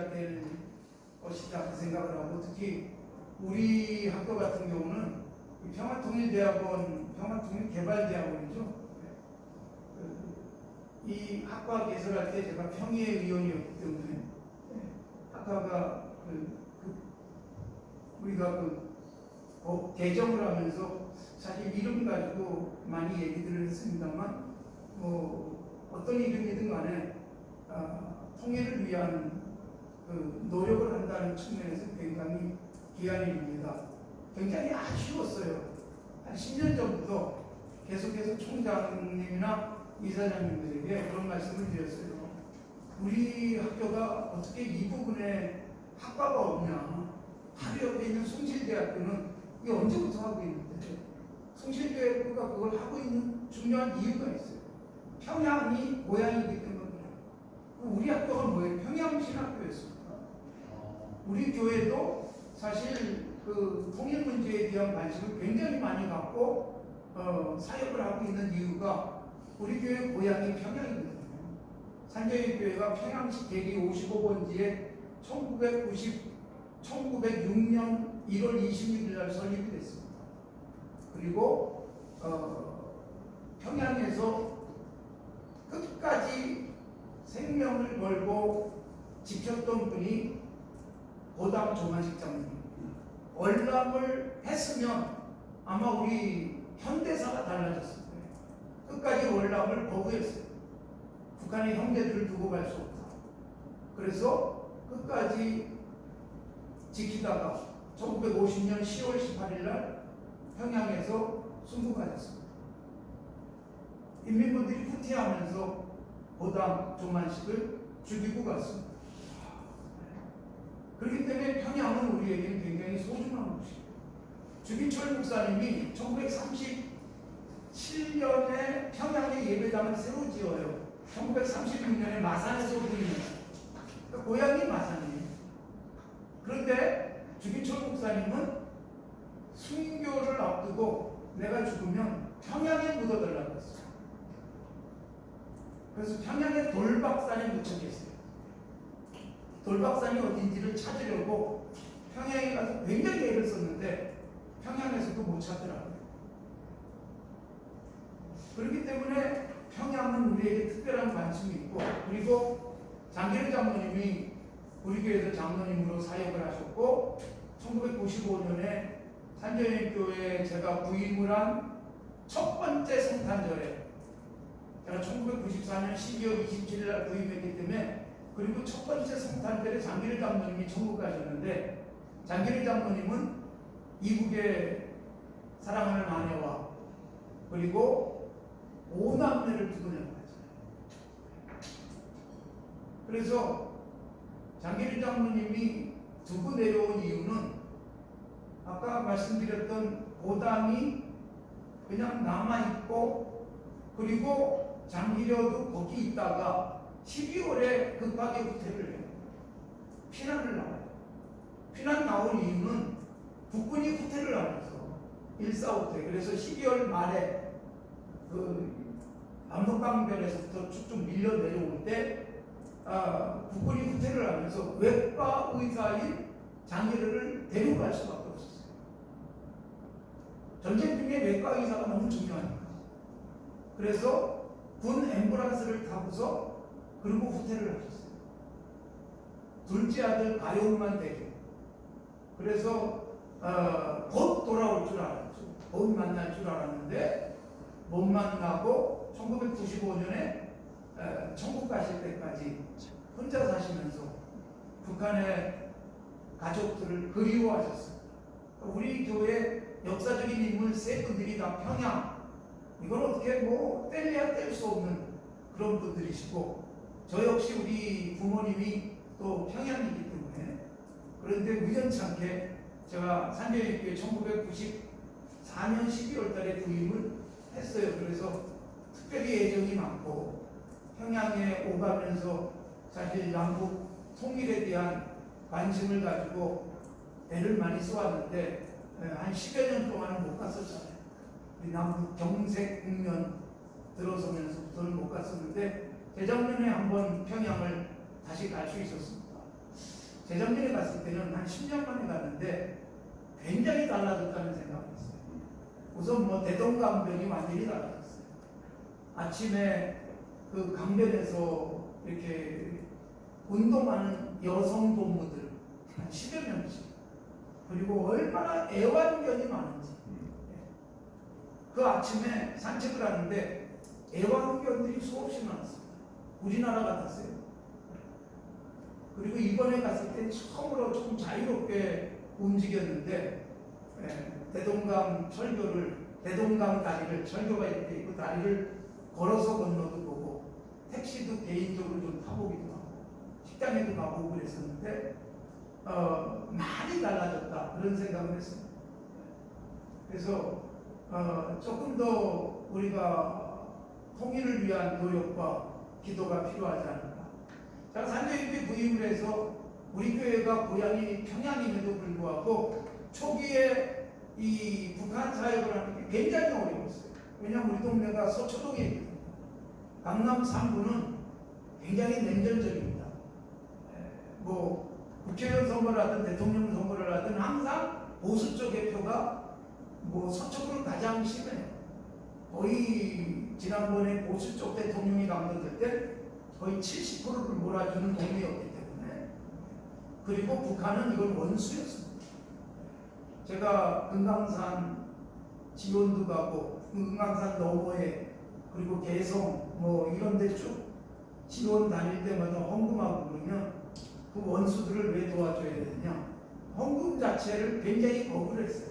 해야 될 것이다 그 생각을 하고 특히 우리 학교 같은 경우는 이 평화통일대학원, 평화통일개발대학원이죠. 그, 이 학과 개설할 때 제가 평의위원이었기 때문에 학과가 그, 그 우리가 그 어, 개정을 하면서 사실 이름 가지고 많이 얘기들을 했습니다만 뭐 어떤 이름이든 간에 아, 통일을 위한 그 노력을 한다는 측면에서 굉장히 귀한 일입니다. 굉장히 아쉬웠어요. 한 10년 전부터 계속해서 총장님이나 이사장님들에게 그런 말씀을 드렸어요. 우리 학교가 어떻게 이 부분에 학과가 없냐. 옆에 있는 숭실대학교는 이게 언제부터 하고 있는데 숭실대학교가 그걸 하고 있는 중요한 이유가 있어요. 평양이 고향이기 때문에. 우리 학교가 뭐예요? 평양신 학교였습니다. 우리 교회도 사실 그 통일 문제에 대한 관심을 굉장히 많이 갖고 어, 사역을 하고 있는 이유가 우리 교회 고향이 평양이거든요. 산자의 교회가 평양시 대리 55번지에 1990, 1906년 1월 26일 날 설립이 됐습니다. 그리고 어, 평양에서 끝까지 생명을 걸고 지켰던 분이 고담 조만식 장로님. 월남을 했으면 아마 우리 현대사가 달라졌을 거예요. 끝까지 월남을 거부했어요. 북한의 형제들을 두고 갈 수 없다. 그래서 끝까지 지키다가 1950년 10월 18일 날 평양에서 순국하셨습니다. 인민군들이 후퇴하면서 고담 조만식을 죽이고 갔습니다. 그렇기 때문에 평양은 우리에게는 굉장히 소중한 곳이에요. 주기철 목사님이 1937년에 평양에 예배당을 새로 지어요. 1936년에 마산에서 부임해요. 그러니까 고향이 마산이에요. 그런데 주기철 목사님은 순교를 앞두고 내가 죽으면 평양에 묻어달라고 했어요. 그래서 평양에 돌박산에 묻혀 계세요. 돌박산이 어딘지를 찾으려고 평양에 가서 굉장히 애를 썼는데 평양에서도 못 찾더라고요. 그렇기 때문에 평양은 우리에게 특별한 관심이 있고 그리고 장기르 장로님이 우리 교회에서 장로님으로 사역을 하셨고 1995년에 산전일교회에 제가 부임을 한 첫 번째 성탄절에 제가 1994년 12월 27일 날 부임했기 때문에 그리고 첫 번째 성탄절에 장기를 장로님이 천국 가셨는데 장기를 장로님은 이북의 사랑하는 아내와 그리고 오남매를 두고 내려갔어요. 그래서 장기를 장로님이 두고 내려온 이유는 아까 말씀드렸던 고담이 그냥 남아있고 그리고 장기려도 거기 있다가 12월에 급하게 후퇴를 해요. 피난을 나와요. 피난 나온 이유는 국군이 후퇴를 하면서 일사후퇴. 그래서 12월 말에 그 압록강변에서부터 쭉쭉 밀려 내려올 때 아, 국군이 후퇴를 하면서 외과 의사인 장기를 데려갈 수밖에 없었어요. 전쟁 중에 외과 의사가 너무 중요하니까. 그래서 군 앰뷸런스를 타고서 그리고 후퇴를 하셨어요. 둘째 아들 가용만 되게. 그래서 어, 곧 돌아올 줄 알았죠. 곧 만날 줄 알았는데 못 만나고 1995년에 어, 천국 가실 때까지 혼자 사시면서 북한의 가족들을 그리워하셨습니다. 우리 교회 역사적인 인물 세 분들이 다 평양 이건 어떻게 뭐 뗄래야 뗄 수 없는 그런 분들이시고 저 역시 우리 부모님이 또 평양이기 때문에 그런데 우연찮게 제가 산재일교회 1994년 12월 달에 부임을 했어요. 그래서 특별히 애정이 많고 평양에 오가면서 사실 남북 통일에 대한 관심을 가지고 애를 많이 쏘았는데 한 10여 년 동안은 못 갔었잖아요. 우리 남북 경색 국면 들어서면서부터는 못 갔었는데 재작년에 한번 평양을 다시 갈 수 있었습니다. 재작년에 갔을 때는 한 10년 만에 갔는데 굉장히 달라졌다는 생각을 했어요. 우선 뭐 대동강변이 완전히 달라졌어요. 아침에 그 강변에서 이렇게 운동하는 여성 동무들 한 10여 명씩 그리고 얼마나 애완견이 많은지 그 아침에 산책을 하는데 애완견들이 수없이 많았습니다. 우리나라 같았어요. 그리고 이번에 갔을 때 처음으로 조금 자유롭게 움직였는데 예, 대동강 철교를 대동강 다리를 철교가 이렇게 있고 다리를 걸어서 건너도 보고 택시도 개인적으로 좀 타보기도 하고 식당에도 가보고 그랬었는데 어, 많이 달라졌다 그런 생각을 했습니다. 그래서 어, 조금 더 우리가 통일을 위한 노력과 기도가 필요하지 않을까. 제가 산자인대 부임을 해서 우리 교회가 고향이 평양임에도 불구하고 초기에 이 북한 사역을 하는 게 굉장히 어려웠어요. 왜냐하면 우리 동네가 서초동에. 강남 3구는 굉장히 냉전적입니다. 에, 뭐 국회의원 선거를 하든 대통령 선거를 하든 항상 보수 쪽의 표가 뭐 서쪽으로 가장 심해요. 거의 지난번에 보수 쪽 대통령이 당선될 때 거의 70%를 몰아주는 동네였기 때문에 그리고 북한은 이걸 원수였습니다. 제가 금강산 지원도 가고 금강산 너머에 그리고 개성 뭐 이런 데 쭉 지원 다닐 때마다 헌금하고 그러면 그 원수들을 왜 도와줘야 되느냐 헌금 자체를 굉장히 거부했어요.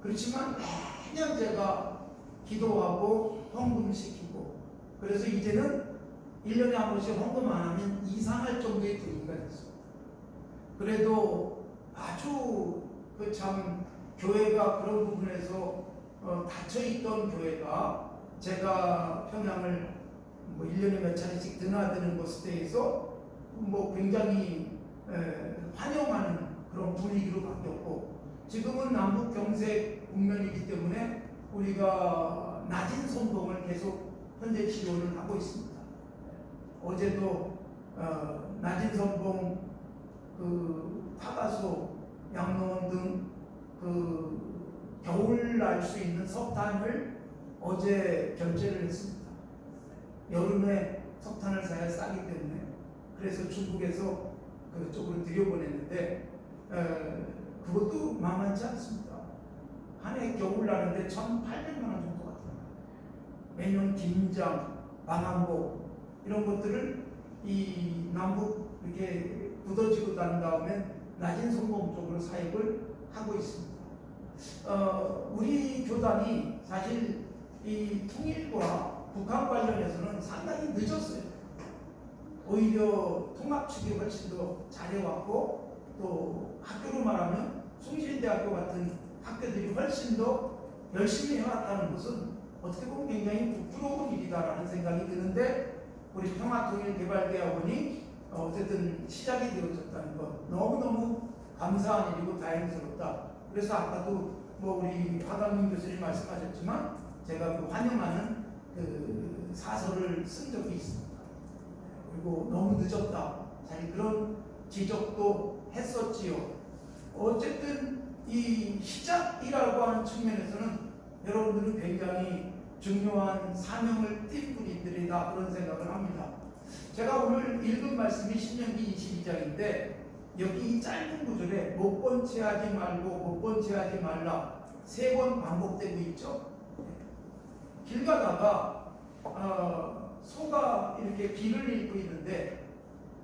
그렇지만 매년 제가 기도하고 헌금시키고 그래서 이제는 1년에 한 번씩 헌금 안 하면 이상할 정도의 분위기가 됐어요. 그래도 아주 그 참 교회가 그런 부분에서 어, 닫혀있던 교회가 제가 평양을 뭐 1년에 몇 차례씩 드나드는 것에 대해서 뭐 굉장히 에, 환영하는 그런 분위기로 바뀌었고 지금은 남북 경색 국면이기 때문에 우리가 낮은 선봉을 계속 현재 지원을 하고 있습니다. 어제도 어, 낮은 선봉 그 타가소 양로원 등그 겨울 날 수 있는 석탄을 어제 결제를 했습니다. 여름에 석탄을 사야 싸기 때문에 그래서 중국에서 그쪽으로 들여보냈는데 에, 그것도 만만치 않습니다. 한 해 겨울 나는데 1,800만 원 정도. 매년 김장, 방한복 이런 것들을 이 남북 이렇게 굳어지고 난 다음에 낮은 성공 쪽으로 사역을 하고 있습니다. 어, 우리 교단이 사실 이 통일과 북한 관련해서는 상당히 늦었어요. 오히려 통합 측이 훨씬 더 잘해왔고 또 학교로 말하면 숭실대학교 같은 학교들이 훨씬 더 열심히 해왔다는 것은 어떻게 보면 굉장히 부끄러운 일이다라는 생각이 드는데 우리 평화통일개발대학원이 어, 어쨌든 시작이 되어졌다는 것 너무너무 감사한 일이고 다행스럽다. 그래서 아까도 뭐 우리 화강민 교수님 말씀하셨지만 제가 그 환영하는 그 사설을 쓴 적이 있습니다. 그리고 너무 늦었다. 사실 그런 지적도 했었지요. 어쨌든 이 시작이라고 하는 측면에서는 여러분들은 굉장히 중요한 사명을 띈 분들이다 그런 생각을 합니다. 제가 오늘 읽은 말씀이 신명기 22장인데 여기 이 짧은 구절에 못본채 하지 말고 못본채 하지 말라 세 번 반복되고 있죠. 길 가다가 어, 소가 이렇게 길을 잃고 있는데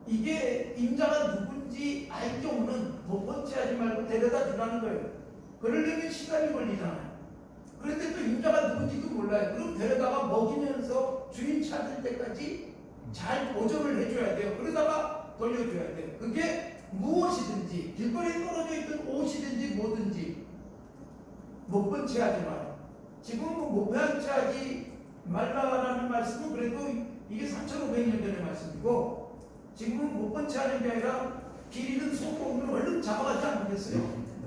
이게 임자가 누군지 알 경우는 못본채 하지 말고 데려다 주라는 거예요. 그러려면 시간이 걸리잖아요. 그런데 또 임자가 누군지도 몰라요. 그럼 데려다가 먹이면서 주인 찾을 때까지 잘 보존을 해줘야 돼요. 그러다가 돌려줘야 돼요. 그게 무엇이든지 길거리에 떨어져 있던 옷이든지 뭐든지 못 본 채 하지 마라. 지금은 못본 채 하지 말라라는 말씀은 그래도 이게 3,500년 전의 말씀이고 지금은 못 본 채 하는 게 아니라 길 잃은 소고기를 얼른 잡아가지 않겠어요?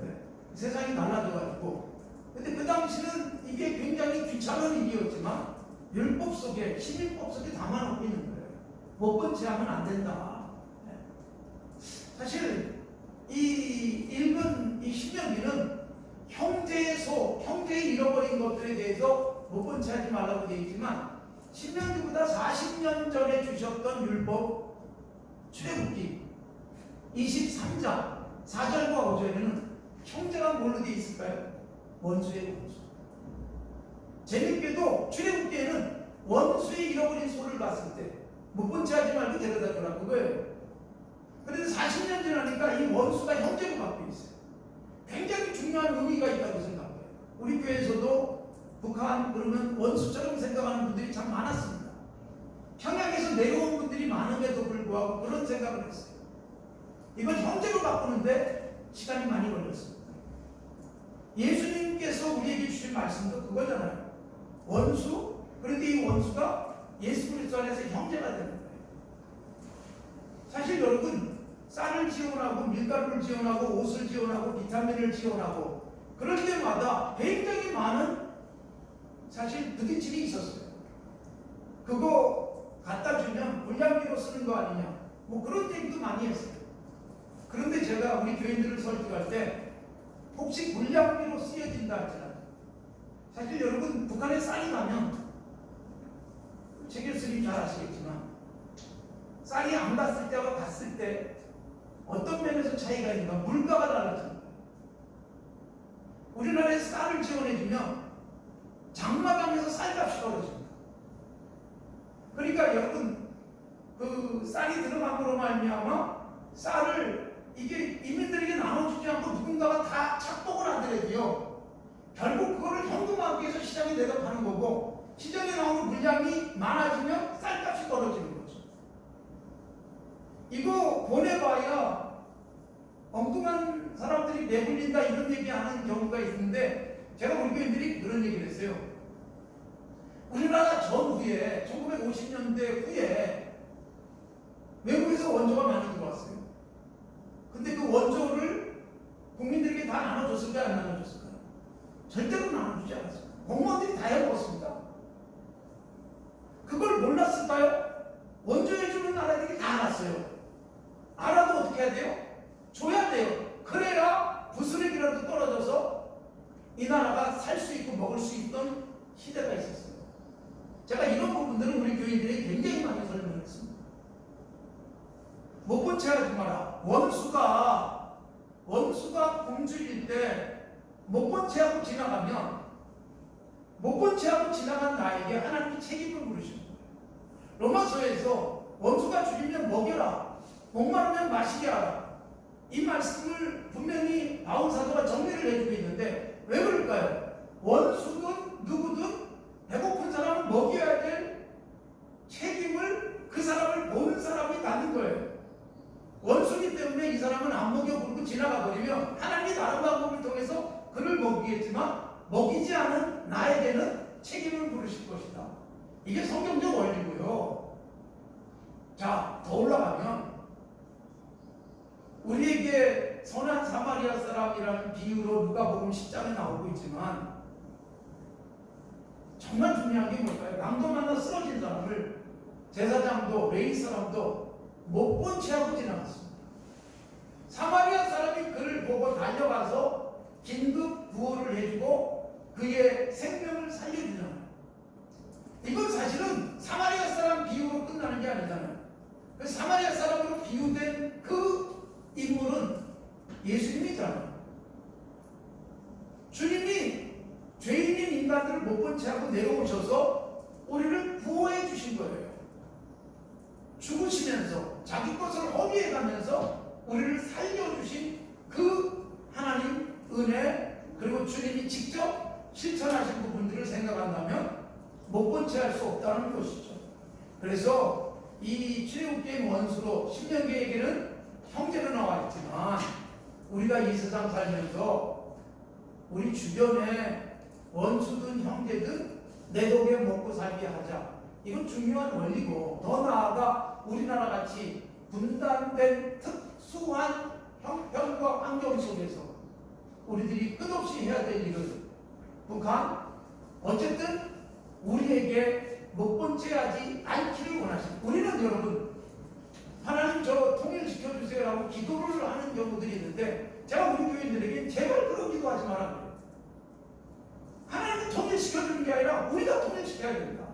네. 세상이 달라져가지고 근데 그 당시는 이게 굉장히 귀찮은 일이었지만 율법 속에, 시민법 속에 담아놓고 있는 거예요. 법은 제하면 안 된다. 네. 사실 이 읽은 이 신명기는 형제의 소, 형제의 잃어버린 것들에 대해서 법은 제하지 말라고 되어 있지만 신명기보다 40년 전에 주셨던 율법 출애굽기 23장 4절과 5절에는 형제가 뭘로 되어 있을까요? 원수의 원수. 재밌게도 출애굽기에는 원수의 잃어버린 소를 봤을 때 못 본 채 하지 말고 데려다 주라 그거예요. 그런데 40년 지나니까 이 원수가 형제로 바뀌어 있어요. 굉장히 중요한 의미가 있다고 생각해요. 우리 교회에서도 북한 그러면 원수처럼 생각하는 분들이 참 많았습니다. 평양에서 내려온 분들이 많음에도 불구하고 그런 생각을 했어요. 이걸 형제로 바꾸는데 시간이 많이 걸렸습니다. 예수님께서 우리에게 주신 말씀도 그거잖아요. 원수? 그런데 이 원수가 예수 그리스도 안에서 형제가 되는 거예요. 사실 여러분 쌀을 지원하고 밀가루를 지원하고 옷을 지원하고 비타민을 지원하고 그럴 때마다 굉장히 많은 사실 부딪힘이 있었어요. 그거 갖다 주면 불량비로 쓰는 거 아니냐 뭐 그런 얘기도 많이 했어요. 그런데 제가 우리 교인들을 설득할 때 혹시 불량비로 쓰여진다 할지라도 사실 여러분 북한에 쌀이 가면 최길 스님 잘 아시겠지만 쌀이 안 갔을 때와 갔을 때 어떤 면에서 차이가 있는가 물가가 달라집니다. 우리나라에 쌀을 지원해주면 장마당에서 쌀값이 떨어집니다. 그러니까 여러분 그 쌀이 들어감으로 말미암아 쌀을 이게 이민들에게 나눠주지 않고 누군가가 다 착복을 하더라도요 결국 그거를 현금화하기 위해서 시장에 내다파는 거고 시장에 나오는 물량이 많아지면 쌀값이 떨어지는 거죠. 이거 보내봐야 엉뚱한 사람들이 내불린다 이런 얘기하는 경우가 있는데 제가 우리 교인들이 그런 얘기를 했어요. 우리나라 전후에 1950년대 후에 외국에서 원조가 많이 들어왔어요. 근데 그 원조를 국민들에게 다 나눠줬을까요? 안 나눠줬을까요? 절대로 나눠주지 않았어요. 공무원들이 다 해먹었습니다. 그걸 몰랐을까요? 원조해주는 나라들이 다 알았어요. 알아도 어떻게 해야 돼요? 줘야 돼요. 그래야 부스러기라도 떨어져서 이 나라가 살 수 있고 먹을 수 있던 시대가 있었어요. 제가 이런 부분들은 우리 교인들에게 굉장히 많이 설명했습니다. 못 본 채 하지 마라. 원수가 원수가 굶주릴 때 못 본 채 하고 지나가면 못 본 채 하고 지나간 나에게 하나님이 책임을 물으시는 거예요. 로마서에서 원수가 죽이면 먹여라. 목마르면 마시게 하라. 이 말씀을 분명히 바울 사도가 정리를 해주고 있는데 왜 그럴까요? 원수든 누구든 배고픈 사람은 먹여야 될 책임을 그 사람을 보는 사람이 갖는 거예요. 원수기 때문에 이 사람은 안 먹여 굶고 지나가 버리면 하나님이 다른 방법을 통해서 그를 먹이겠지만 먹이지 않은 나에게는 책임을 물으실 것이다. 이게 성경적 원리고요. 자, 더 올라가면 우리에게 선한 사마리아 사람이라는 비유로 누가복음 10장에 나오고 있지만 정말 중요한 게 뭘까요? 낭도 만나 쓰러진 사람을 제사장도 레이 사람도 못 본 채 하고 지나갔습니다. 사마리아 사람이 그를 보고 달려가서 긴급 구호를 해주고 그의 생명을 살려주잖아요. 이건 사실은 사마리아 사람 비유로 끝나는 게 아니잖아요. 그 사마리아 사람으로 비유된 그 인물은 예수님이잖아요. 주님이 죄인인 인간들을 못 본 채 하고 내려오셔서 우리를 구호해 주신 거예요. 죽으시면서 자기 것을 허비해 가면서 우리를 살려주신 그 하나님 은혜 그리고 주님이 직접 실천하신 부분들을 생각한다면 못 본 채 할 수 없다는 것이죠. 그래서 이 출애굽기의 원수로 신명기에게는 형제로 나와 있지만 우리가 이 세상 살면서 우리 주변에 원수든 형제든 내 덕에 먹고 살게 하자. 이건 중요한 원리고 더 나아가 우리나라 같이 분단된 특수한 형편과 환경 속에서 우리들이 끝없이 해야 될 일은 북한 어쨌든 우리에게 못본채 하지 않기를 원하십니다. 우리는 여러분 하나님 저 통일시켜 주세요라고 기도를 하는 경우들이 있는데 제가 우리 교인들에게 제발 그런 기도하지 그래요. 하나님 하나님이 통일시켜 주는 게 아니라 우리가 통일시켜야 된다.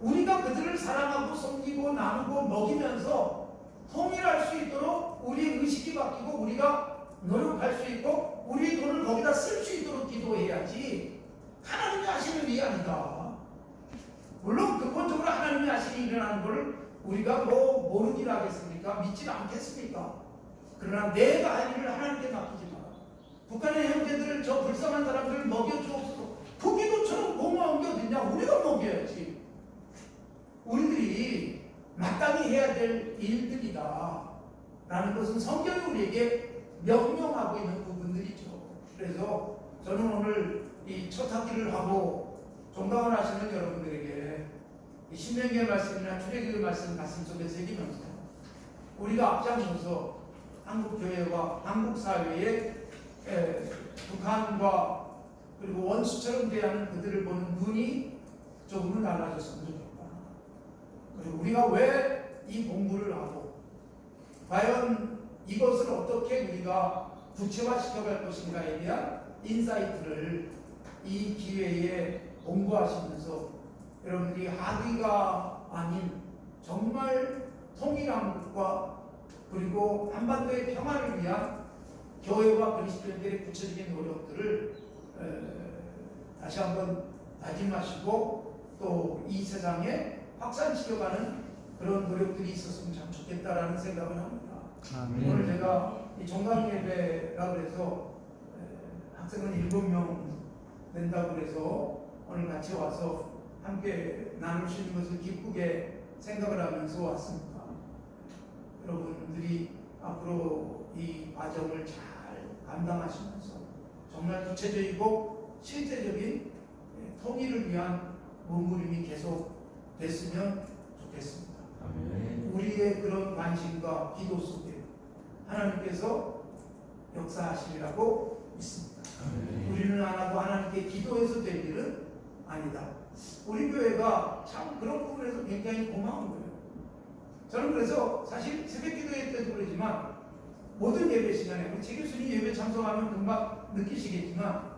우리가 그들을 사랑하고 섬기고 나누고 먹이면서 통일할 수 있도록 우리 의식이 바뀌고 우리가 노력할 수 있고 우리의 돈을 거기다 쓸 수 있도록 기도해야지 하나님이 하시는 일이 아니다. 물론 근본적으로 하나님이 하시는 일이라는 걸 우리가 뭐 모르기를 하겠습니까? 믿지는 않겠습니까? 그러나 내가 할 일을 하나님께 맡기지 마라. 북한의 형제들을 저 불쌍한 사람들을 먹여주옵소서. 그 기도처럼 고마운 게 어딨냐? 우리가 먹여야지. 우리들이 마땅히 해야 될 일들이다. 라는 것은 성경이 우리에게 명령하고 있는 부분들이죠. 그래서 저는 오늘 이 첫 학기를 하고 종강을 하시는 여러분들에게 이 신명기의 말씀이나 출애굽의 말씀 가슴 속에 새기면서 우리가 앞장서서 한국 교회와 한국 사회에 에, 북한과 그리고 원수처럼 대하는 그들을 보는 눈이 조금은 달라졌으면 좋겠다. 그리고 우리가 왜 이 공부를 하고 과연 이것을 어떻게 우리가 구체화시켜갈 것인가에 대한 인사이트를 이 기회에 공부하시면서 여러분들이 학위가 아닌 정말 통일함과 그리고 한반도의 평화를 위한 교회와 그리스도인들의 구체적인 노력들을 에, 다시 한번 다짐하시고 또 이 세상에 확산시켜가는 그런 노력들이 있었으면 참 좋겠다라는 생각을 합니다. 오늘 제가 이 종강 예배라 그래서 에, 학생은 일곱 명 된다고 그래서 오늘 같이 와서 함께 나눌 수 있는 것을 기쁘게 생각을 하면서 왔습니다. 여러분들이 앞으로 이 과정을 잘 감당하시면서 정말 구체적이고 실제적인 예, 통일을 위한 몸부림이 계속 됐으면 좋겠습니다. 우리의 그런 관심과 기도 속에 하나님께서 역사하시리라고 믿습니다. 우리는 안 하고 하나님께 기도해서 될 일은 아니다. 우리 교회가 참 그런 부분에서 굉장히 고마운 거예요. 저는 그래서 사실 새벽 기도회 때도 그러지만 모든 예배 시간에 우리 최 교수님 예배 참석하면 금방 느끼시겠지만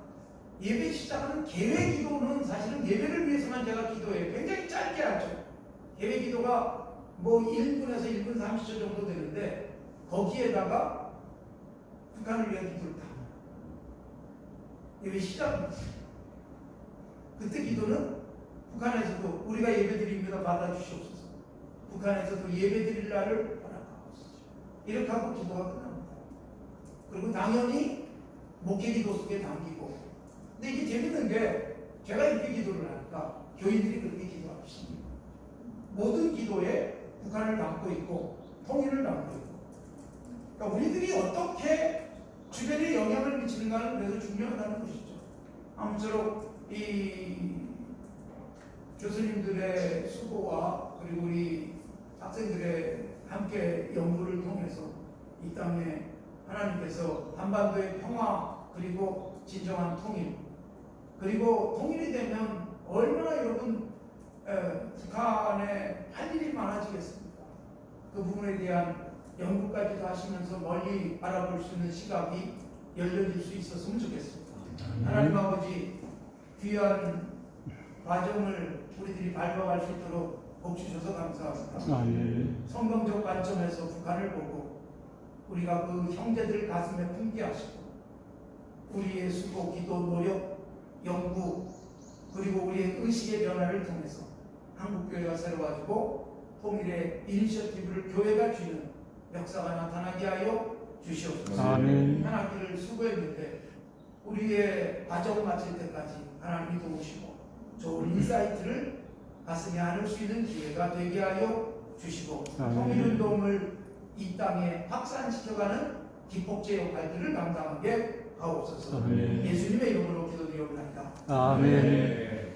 예배 시작하는 계획 기도는 사실은 예배를 위해서만 제가 기도해요. 굉장히 짧게 하죠. 계획 기도가 뭐 1분에서 1분 30초 정도 되는데 거기에다가 북한을 위한 기도를 다. 예배 시작입니다. 그때 기도는 북한에서도 우리가 예배 드립니다 받아주시옵소서. 북한에서도 예배 드릴 날을 허락하옵소서. 이렇게 하고 기도가 끝납니다. 그리고 당연히 목회 기도 속에 담기고 근데 이게 재밌는 게 제가 이렇게 기도를 하니까 교인들이 그렇게 기도하십니다. 모든 기도에 북한을 담고 있고 통일을 담고 있고 그러니까 우리들이 어떻게 주변에 영향을 미치는가는 그래서 중요하다는 것이죠. 아무쪼록 이 교수님들의 수고와 그리고 우리 학생들의 함께 연구를 통해서 이 땅에 하나님께서 한반도의 평화 그리고 진정한 통일 그리고 통일이 되면 얼마나 여러분 에, 북한에 할 일이 많아지겠습니까? 그 부분에 대한 연구까지도 하시면서 멀리 바라볼 수 있는 시각이 열려질 수 있었으면 좋겠습니다. 하나님 아버지 귀한 과정을 우리들이 밟아갈 수 있도록 복 주셔서 감사합니다. 아멘. 성경적 관점에서 북한을 보고 우리가 그 형제들 가슴에 품게 하시고 우리의 수고, 기도, 노력, 연구 그리고 우리의 의식의 변화를 통해서 한국교회가 새로워지고 통일의 이니셔티브를 교회가 쥐는 역사가 나타나게 하여 주시옵소서. 아멘. 한 학기를 수고했는데 우리의 과정 마칠 때까지 하나님이 도우시고 좋은 인사이트를 가슴에 안을 수 있는 기회가 되게 하여 주시고. 통일운동을 이 땅에 확산시켜가는 기폭제 역할들을 감당하게 하옵소서 아멘. 예수님의 이름으로 기도드리옵나이다. 아멘.